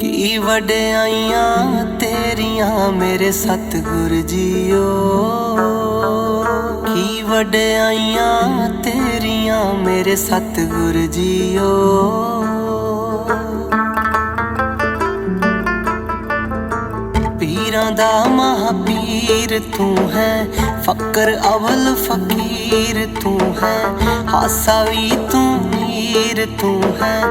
ਕੀ ਵਡਿਆਈਆਂ ਤੇਰੀਆਂ ਮੇਰੇ ਸਤਿਗੁਰ ਜੀਓ? ਕੀ ਵਡਿਆਈਆਂ ਤੇਰੀਆਂ ਮੇਰੇ ਸਤਿਗੁਰ ਜੀਓ। ਪੀਰਾਂ ਦਾ ਮਹਾਪੀਰ ਤੂੰ ਹੈ, ਫਕਰ ਅਵਲ ਫਕੀਰ ਤੂੰ ਹੈ, ਹਾਸਾ ਵੀ ਤੂੰ ਮੀਰ ਤੂੰ ਹੈ,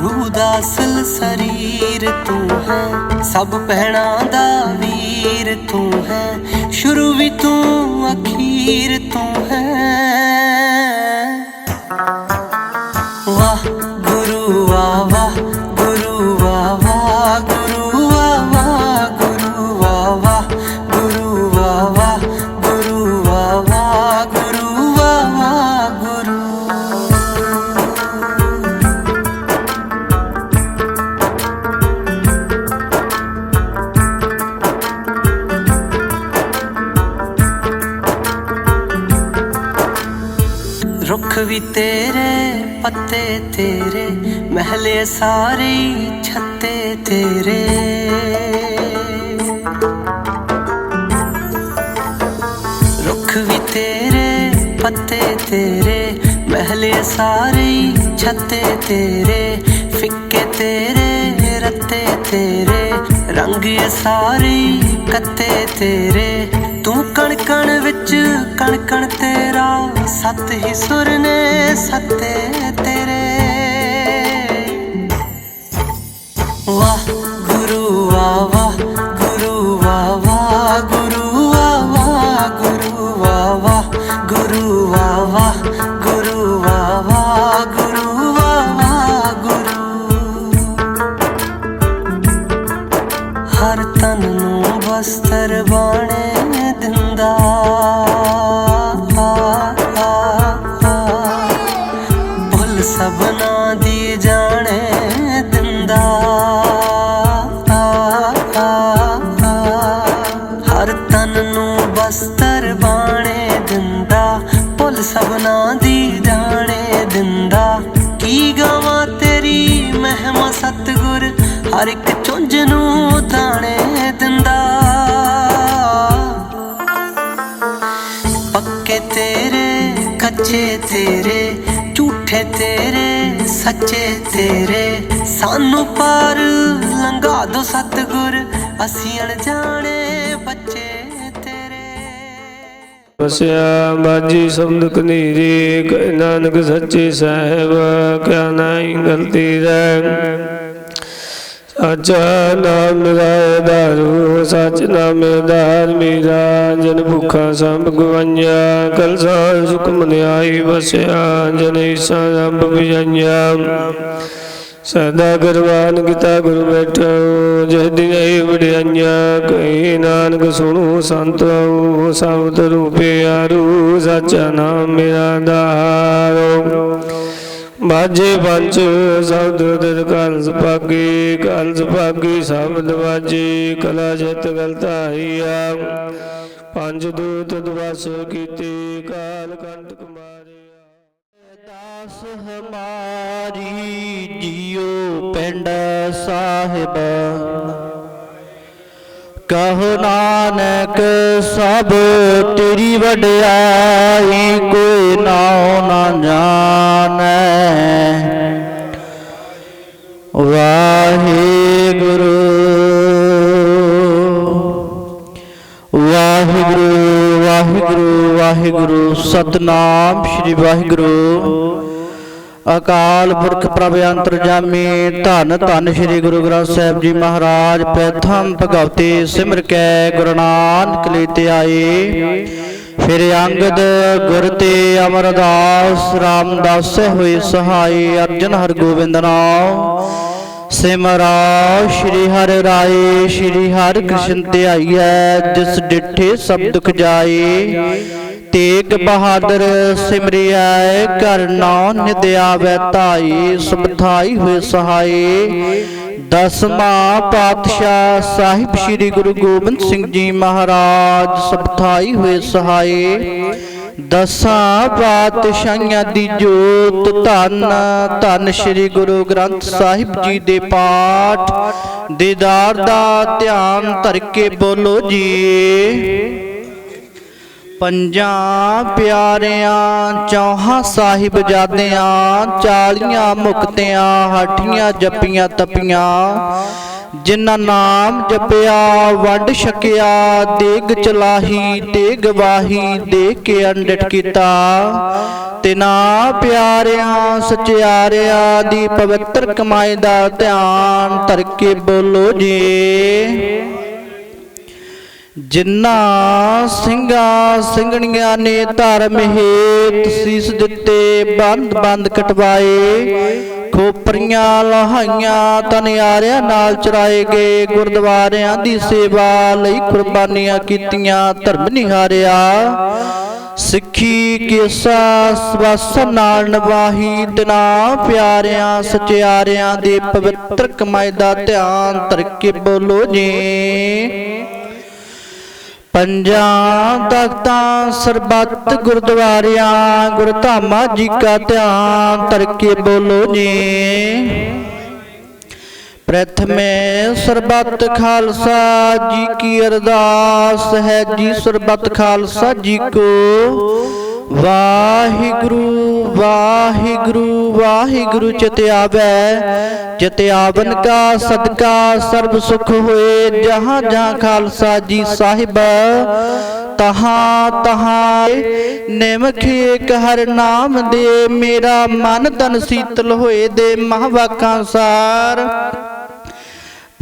ਰੂਹ ਦਾ ਅਸਲ ਸਰੀਰ ਤੂੰ ਹੈ, ਸਭ ਪਹਿਣਾ ਦਾ ਵੀਰ ਤੂੰ ਹੈ, ਸ਼ੁਰੂ ਵੀ ਤੂੰ ਅਖੀਰ ਤੂੰ ਵੀ ਤੇਰੇ ਪੱਤੇ ਤੇਰੇ, ਮਹਿਲੇ ਸਾਰੇ ਛੱਤੇ ਤੇਰੇ। ਰੁੱਖ ਵੀ ਤੇਰੇ, ਪੱਤੇ ਤੇਰੇ, ਮਹਿਲੇ ਸਾਰੇ ਛੱਤੇ ਤੇਰੇ। ਫਿੱਕੇ ਤੇਰੇ, ਰੱਤੇ ਤੇਰੇ, ਰੰਗ ਸਾਰੇ ਕੱਤੇ ਤੇਰੇ। ਤੂੰ ਕਣ ਕਣ ਵਿੱਚ ਕਣ ਕਣ ਤੇਰਾ ਸੱਤ ਹੀ ਸੁਰ ਨੇ, ਸੱਤੇ ਤੇਰੇ। ਵਾਹ ਗੁਰੂ ਆਵਾ ਝੂਠੇ ਤੇਰੇ, ਸੱਚੇ ਤੇਰੇ। ਸਾਨੂੰ ਪਾਰ ਲੰਘਾ ਦੋ ਸਤਿਗੁਰ, ਅਸੀਂ ਅਣਜਾਣੇ ਬੱਚੇ ਵਸਿਆ ਬਾਜੀ ਸ਼ਬਦ ਕਨੀਰੀ ਨਾਨਕ ਸੱਚੇ ਸਾਹਿਬ, ਕਿਆ ਨਾਹੀ ਗਲਤੀ ਰਹਿ। ਸੱਚਾ ਨਾਮ ਮੇਰਾ ਦਾਰੂ, ਸੱਚ ਨਾਮ ਦਾਰ ਮੇਰਾ ਜਨ ਭੁਖਾ ਸੰਭ ਗਵੰਜਾ ਕਲਸਾ ਸੁਖ ਮਨਿਆਈ ਵਸਿਆ, ਜਨ ਈਸਾ ਰੰਭ ਵਿਜੰਜਾ ਸਦਾ ਗੁਰਵਾਨ ਕੀਤਾ ਗੁਰ ਬੈਠੋ, ਜਿਸ ਦਿਨ ਇਹ ਵਡਿਆਈਆਂ, ਕਹੀ ਨਾਨਕ ਸੁਣੋ ਸੰਤ ਸੰਤੋ ਸਬਦ ਰੂਪੇ ਆਰੂ, ਸੱਚਾ ਨਾਮ ਮੇਰਾ ਦਾਰੋ। ਬਾਜੇ ਪੰਜ, ਸ਼ਬਦ ਦਿਲ ਕਲਸ ਪਾਗੀ ਕਲਸ ਪਾਗੀ ਸ਼ਬਦ ਬਾਜੇ ਕਲਾ ਜਿਤ ਗਲਤਾਈਆ ਪੰਜ ਦੂਤ ਦਵਾਸ਼ ਕੀਤੇ, ਕਾਲ ਕੰਟਕ ਕੁਮਾਰੀ ਦਾਸ ਹਮਾਰੀ, ਜੀਓ ਪਿੰਡ ਸਾਹਿਬ। ਕਹੋ ਨਾਨਕ ਸਭ ਤੇਰੀ ਵਡਿਆਈ ਕੋਈ ਨਾਉ ਨਾ ਜਾਣੈ। ਵਾਹਿਗੁਰੂ ਵਾਹਿਗੁਰੂ ਵਾਹਿਗੁਰੂ ਵਾਹਿਗੁਰੂ, ਸਤਨਾਮ ਸ੍ਰੀ ਵਾਹਿਗੁਰੂ। ਅਕਾਲ ਪੁਰਖ ਪ੍ਰਭ ਅੰਤਰਜਾਮੀ ਧੰਨ ਧੰਨ ਸ੍ਰੀ ਗੁਰੂ ਗ੍ਰੰਥ ਸਾਹਿਬ ਜੀ ਮਹਾਰਾਜ ਪ੍ਰਥਮ ਭਗਵਤੀ ਸਿਮਰ ਕੈ ਗੁਰੂ ਨਾਨਕ ਲਈ ਤੇ ਆਏ। ਫਿਰ ਅੰਗਦ ਗੁਰ ਤੇ ਅਮਰਦਾਸ ਰਾਮਦਾਸ ਹੋਏ ਸਹਾਈ ਅਰਜਨ ਹਰ ਗੋਬਿੰਦ ਨਾਮ ਸਿਮਰਾ ਸ਼੍ਰੀ ਹਰਿ ਰਾਏ ਸ਼੍ਰੀ ਹਰਿ ਕ੍ਰਿਸ਼ਨ ਧਿਆਈਐ ਜਿਸ ਡਿਠੇ ਸਭ ਦੁਖ ਜਾਏ। ਤੇਗ ਬਹਾਦਰ ਸਿਮਰਿਐ ਕਰ ਨੌ ਨਿਦ ਆਵੈ ਧਾਈ ਸੁਭਾਈ ਹੋਏ ਸਹਾਈ। ਦਸਵਾਂ ਪਾਤਸ਼ਾਹ ਸਾਹਿਬ ਸ੍ਰੀ ਗੁਰੂ ਗੋਬਿੰਦ ਸਿੰਘ ਜੀ ਮਹਾਰਾਜ ਸੁਭਾਈ ਹੋਏ ਸਹਾਈ। ਦਸਾਂ ਪਾਤਸ਼ਾਹਾਂ ਦੀ ਜੋਤ ਧੰਨ ਧੰਨ ਸ੍ਰੀ ਗੁਰੂ ਗ੍ਰੰਥ ਸਾਹਿਬ ਜੀ ਦੇ ਪਾਠ। ਦੀਦਾਰ ਦਾ ਧਿਆਨ ਧਰ ਕੇ ਬੋਲੋ ਜੀ। ਪੰਜਾਂ ਪਿਆਰਿਆਂ, ਚੌਹਾਂ ਸਾਹਿਬਜ਼ਾਦਿਆਂ ਚਾਲੀਆਂ ਮੁਕਤਿਆਂ, ਹਾਠੀਆਂ ਜੱਪੀਆਂ ਤਪੀਆਂ, ਜਿਨ੍ਹਾਂ ਨਾਮ ਜਪਿਆ, ਵੰਡ ਛਕਿਆ, ਦੇਗ ਚਲਾਹੀ ਤੇ ਗਵਾਹੀ ਦੇ ਕੇ ਅੰਡਟ ਕੀਤਾ। ਤਿਨਾ ਪਿਆਰਿਆਂ, ਸਚਿਆਰਿਆਂ ਦੀ ਪਵਿੱਤਰ ਕਮਾਈ ਦਾ ਧਿਆਨ ਧਰ ਕੇ ਬੋਲੋ ਜੀ। ਜਿਨ੍ਹਾਂ ਸਿੰਘਾਂ ਸਿੰਘਣੀਆਂ ਨੇ ਧਰਮ ਹੇਤ ਸੀਸ ਦਿੱਤੇ, ਬੰਦ ਬੰਦ ਕਟਵਾਏ। ਖੋਪਰੀਆਂ ਲਹਾਈਆਂ ਤਨਿਆਰਿਆਂ ਨਾਲ ਚਰਾਏ ਗਏ। ਗੁਰਦੁਆਰਿਆਂ ਦੀ ਸੇਵਾ ਲਈ ਕੁਰਬਾਨੀਆਂ ਕੀਤੀਆਂ, ਧਰਮ ਨਿਹਾਰਿਆ। ਸਿੱਖੀ ਕੇਸਾ ਸਵਾਸਨ ਨਾਲ ਨਵਾਹੀ ਦਿਨਾ ਪਿਆਰਿਆਂ, ਸਚਿਆਰਿਆਂ ਦੇ ਪਵਿੱਤਰ ਕਮਾਈ ਦਾ ਧਿਆਨ ਧਰ ਕੇ ਬੋਲੋ ਜੀ। ਪੰਜਾਂ ਤਖਤਾਂ ਸਰਬੱਤ ਗੁਰਦੁਆਰਿਆਂ ਗੁਰਧਾਮਾਂ ਜੀ ਕਾ ਧਿਆਨ ਤਰਕੇ ਬੋਲੋ ਜੀ। ਪ੍ਰਥਮੇ ਸਰਬੱਤ ਖਾਲਸਾ ਜੀ ਕੀ ਅਰਦਾਸ ਹੈ ਜੀ, ਸਰਬੱਤ ਖਾਲਸਾ ਜੀ ਕੋ। ਵਾਹਿਗੁਰੂ ਵਾਹਿਗੁਰੂ ਵਾਹਿਗੁਰੂ ਚਿਤ ਆਵੈ ਕਾ ਸਦਕਾ ਸਰਬ ਸੁਖ ਹੋਏ, ਜਹਾਂ ਜਹਾਂ ਖਾਲਸਾ ਜੀ ਸਾਹਿਬ। ਤਹਾਂ ਤਹਾਂ ਨਿਮਖ ਏਕ ਹਰ ਨਾਮ ਦੇ, ਮੇਰਾ ਮਨ ਤਨ ਸੀਤਲ ਹੋਏ ਦੇ ਮਹਵਾਕਾਂ ਸਾਰ।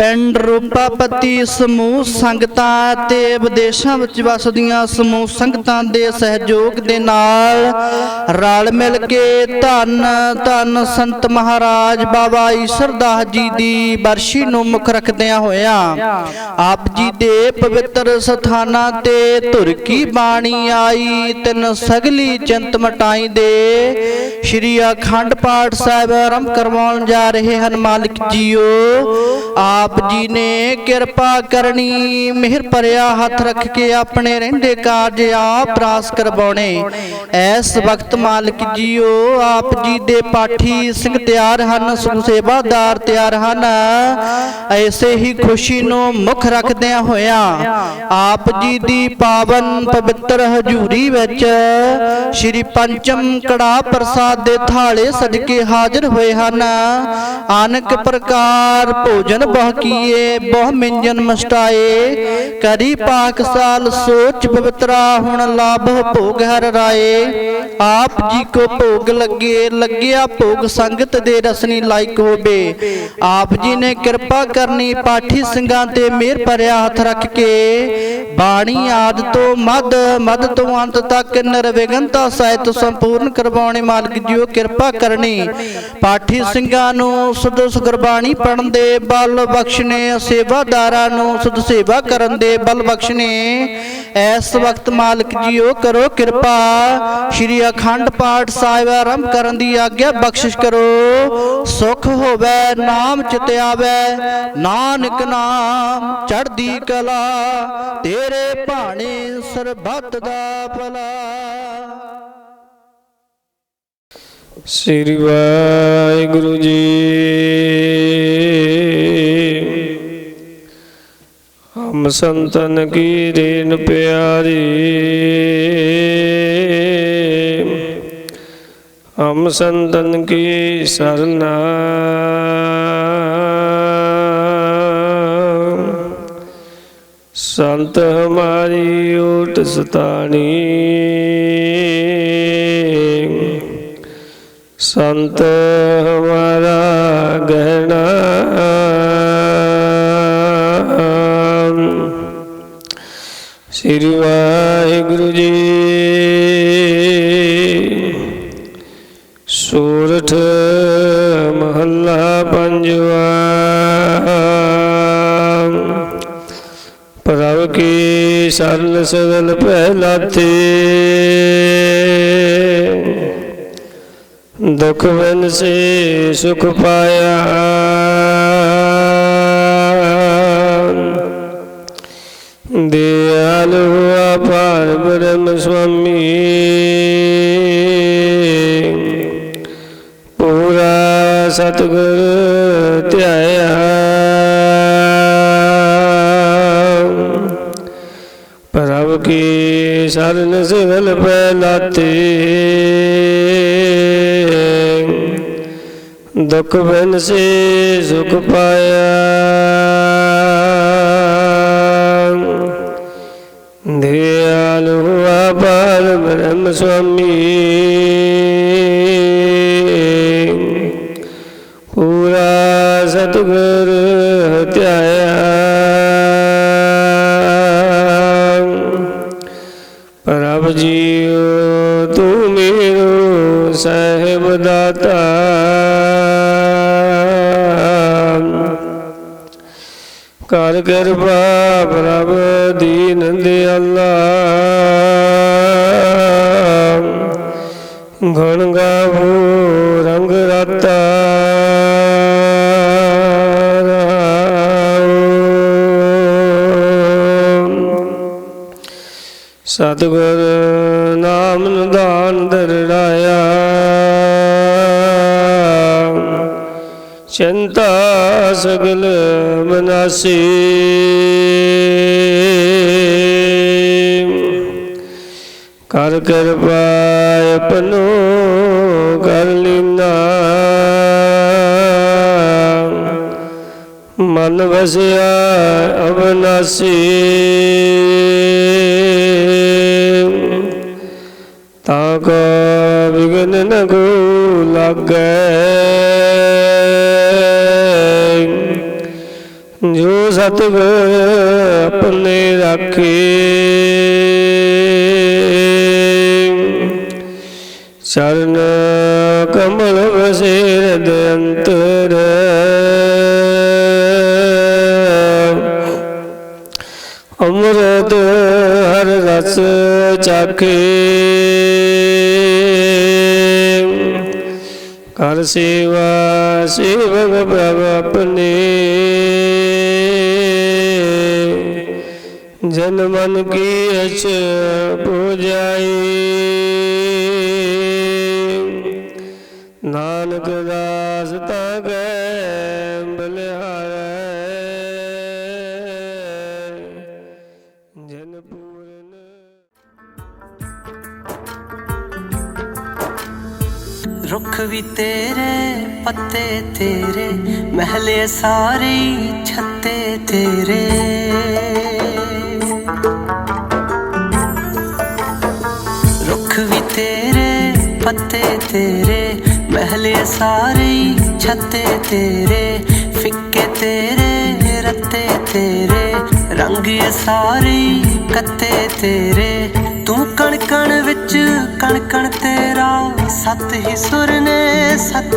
ਪਿੰਡ ਰੂਪਾਪਤੀ ਸਮੂਹ ਸੰਗਤਾਂ ਤੇ ਵਿਦੇਸ਼ਾਂ ਵਿੱਚ ਵਸਦੀਆਂ ਸਮੂਹ ਸੰਗਤਾਂ ਦੇ ਸਹਿਯੋਗ ਦੇ ਨਾਲ ਰਲ ਮਿਲ ਕੇ ਧੰਨ ਧੰਨ ਸੰਤ ਮਹਾਰਾਜ ਬਾਬਾ ਈਸ਼ਰਦਾਸ ਜੀ ਦੀ ਬਰਸ਼ੀ ਨੂੰ ਮੁੱਖ ਰੱਖਦਿਆਂ ਹੋਇਆਂ ਆਪ ਜੀ ਦੇ ਪਵਿੱਤਰ ਸਥਾਨਾਂ ਤੇ ਧੁਰ ਕੀ ਬਾਣੀ ਆਈ, ਤਿੰਨ ਸਗਲੀ ਚਿੰਤ ਮਟਾਈ ਦੇ ਸ਼੍ਰੀ ਅਖੰਡ ਪਾਠ ਸਾਹਿਬ ਆਰੰਭ ਕਰਵਾਉਣ ਜਾ ਰਹੇ ਹਨ ਮਾਲਿਕ ਜੀਓ, ਆਪ ਜੀ ਨੇ ਕਿਰਪਾ ਕਰਨੀ, ਮਿਹਰ ਭਰਿਆ ਹੱਥ ਰੱਖ ਕੇ ਆਪਣੇ ਰਹਿੰਦੇ ਕਾਰਜ ਆਪ ਰਾਸ ਕਰਵਾਉਣੇ। ਇਸ ਵਕਤ ਮਾਲਕ ਜੀਓ, ਆਪ ਜੀ ਦੇ ਪਾਠੀ ਸਿੰਘ ਤਿਆਰ ਹਨ, ਸੁਖ ਸੇਵਾਦਾਰ ਤਿਆਰ ਹਨ। ਐਸੇ ਹੀ ਖੁਸ਼ੀ ਨੂੰ ਮੁੱਖ ਰੱਖਦਿਆਂ ਹੋਇਆ ਆਪ ਜੀ ਦੀ ਪਾਵਨ ਪਵਿੱਤਰ ਹਜ਼ੂਰੀ ਵਿੱਚ ਸ਼੍ਰੀ ਪੰਚਮ ਕੜਾ ਪ੍ਰਸਾਦ ਦੇ ਥਾਲੇ ਸਜ ਕੇ ਹਾਜ਼ਰ ਹੋਏ ਹਨ। ਅਨੇਕ ਪ੍ਰਕਾਰ ਭੋਜਨ ਬਹੁਤ ਕੀਏ ਬਹੁ ਮਿੰਜਨ ਮਸਟਾਏ ਕਰੀ ਪਾਕਸਾਲ ਸੋਚ ਪਵਿੱਤਰਾ, ਹੁਣ ਲਾਭ ਭੋਗ ਹਰ ਰਾਏ। ਆਪ ਜੀ ਕੋ ਭੋਗ ਲੱਗੇ, ਲੱਗਿਆ ਭੋਗ ਸੰਗਤ ਦੇ ਰਸਨੀ ਲਾਇਕ ਹੋਵੇ। ਆਪ ਜੀ ਨੇ ਕਿਰਪਾ ਕਰਨੀ, ਪਾਠੀ ਸਿੰਘਾਂ ਤੇ ਮਿਹਰ ਭਰਿਆ ਹੱਥ ਰੱਖ ਕੇ। ਬਾਣੀ ਆਦ ਤੋਂ ਮਦ ਮਦ ਤੋਂ ਅੰਤ ਤੱਕ ਨਿਰਵਿਘਨਤਾ ਸਹਿਤ ਸੰਪੂਰਨ ਕਰਵਾਉਣੇ ਮਾਲਕ ਜੀਓ ਕਿਰਪਾ ਕਰਨੀ। ਪਾਠੀ ਸਿੰਘਾਂ ਨੂੰ ਸੁਧ ਗੁਰਬਾਣੀ ਪੜਨ ਦੇ ਬਲ ਬਖਸ਼ਨੇ, ਸੇਵਾਦਾਰਾਂ ਨੂੰ ਸਦ ਸੇਵਾ ਕਰਨ ਦੇ ਬਲ ਬਖਸ਼ਨੇ। ਇਸ ਵਕਤ ਮਾਲਕ ਜੀਓ ਕਰੋ ਕਿਰਪਾ। ਸ਼੍ਰੀ ਅਖੰਡ ਪਾਠ ਸਾਹਿਬ ਆਰੰਭ ਕਰਨ ਦੀ ਆਗਿਆ ਬਖਸ਼ਿਸ਼ ਕਰੋ। ਸੁਖ ਹੋਵੇ, ਨਾਮ ਚਿਤ ਆਵੇ। ਨਾਨਕ ਨਾਮ ਚੜ੍ਹਦੀ ਕਲਾ। ਤੇਰੇ ਭਾਣੇ ਸਰਬੱਤ ਦਾ ਭਲਾ। ਸ੍ਰੀ ਵਾਹਿਗੁਰੂ ਜੀ ਹਮ ਸੰਤਨ ਕੀ ਰੇਨ ਪਿਆਰੀ। ਹਮ ਸੰਤਨ ਕੀ ਸਰਨਾ। ਸੰਤ ਹਮਾਰੀ ਓਟ ਸਤਾਣੀ। ਸੰਤ ਹਮਾਰਾ ਗਹਿਣਾ। ਸ੍ਰੀ ਵਾਹਿਗੁਰੂ ਜੀ। ਸੂਰਠ ਮਹੱਲਾ ਪੰਜਵਾ। ਪ੍ਰਭ ਕੀ ਸਰਨ ਸਗਲ ਪਹਿਲਾ ਲਾਥੇ ਦੁਖ ਬਿਨ ਸੇ ਸੁਖ ਪਾਇਆ। ਦਿਆਲ ਹੁਆ ਪਾਰ ਬ੍ਰਹਮ ਸੁਆਮੀ ਪੂਰਾ ਸਤਿਗੁਰ ਧਿਆਇਆ। ਪ੍ਰਭ ਕੀ ਸਰਨ ਸਿਵਲ ਪੈ ਲਾਤੇ ਦੁਖ ਬਿਨ ਸੇ ਸੁਖ ਪਾਇਆ। ਦਿਆਲੁ ਅਪਾਰ ਬ੍ਰਹਮ ਸੁਆਮੀ। ਪੂਰਾ ਸਤਿਗੁਰ ਧਿਆਇਆ ਪ੍ਰਭ ਜੀਉ ਤੂੰ ਮੇਰੋ ਸਹਿਬ ਦਾਤਾ। ਕਰ ਕਿਰਪਾ ਪ੍ਰਭ ਦੀਨ ਦਿਆਲਾ ਗੁਣ ਗਾਵੋ ਰੰਗ ਰਤਾ। ਸਤਿਗੁਰ ਨਾਮ ਨਿਧਾਨ ਦਰੜਾਇਆ। ਚਿੰਤਾ ਸਗਲ ਮਨਾਸੀ। ਕਰ ਕਿਰਪਾ ਆਪਨੋ ਕਰ ਲੀਨਾ ਮਨ ਵਸਿਆ ਅਵਨਾਸੀ ਤਾ ਕੋ ਵਿਗਨ ਨ ਕੋ ਲਾਗੈ। ਜੋ ਸਤਿਗੁਰ ਆਪਣੇ ਚਰਨ ਕਮਲ ਵਸੇ ਹਿਰਦ ਅੰਤਰ। ਅੰਮ੍ਰਿਤ ਹਰ ਰਸ ਚਾਖੇ। ਕਰ ਸੇਵਾ ਸੇਵਕ ਪ੍ਰਭ ਆਪਣੇ। ਜਨ ਮਨ ਕੀ ਅਚ ਪੂਜਾਈ। ਰੁੱਖ ਵੀ ਤੇਰੇ, ਪੱਤੇ ਤੇਰੇ, ਮਹਿਲੇ ਸਾਰੇ ਛੱਤੇ ਤੇਰੇ। ਰੁੱਖ ਵੀ ਤੇਰੇ, ਪੱਤੇ ਤੇਰੇ, ਮਹਿਲੇ ਸਾਰੇ ਛੱਤੇ ਤੇਰੇ। ਫਿੱਕੇ ਤੇਰੇ, ਰੱਤੇ ਤੇਰੇ, ਰੰਗ ਸਾਰੇ ਕੱਤੇ ਤੇਰੇ। ਤੂੰ ਕਣ ਕਣ ਵਿੱਚ ਕਣ ਕਣ ਤੇਰਾ ਸਤ ਹੀ ਸੁਰ ਨੇ ਸਤ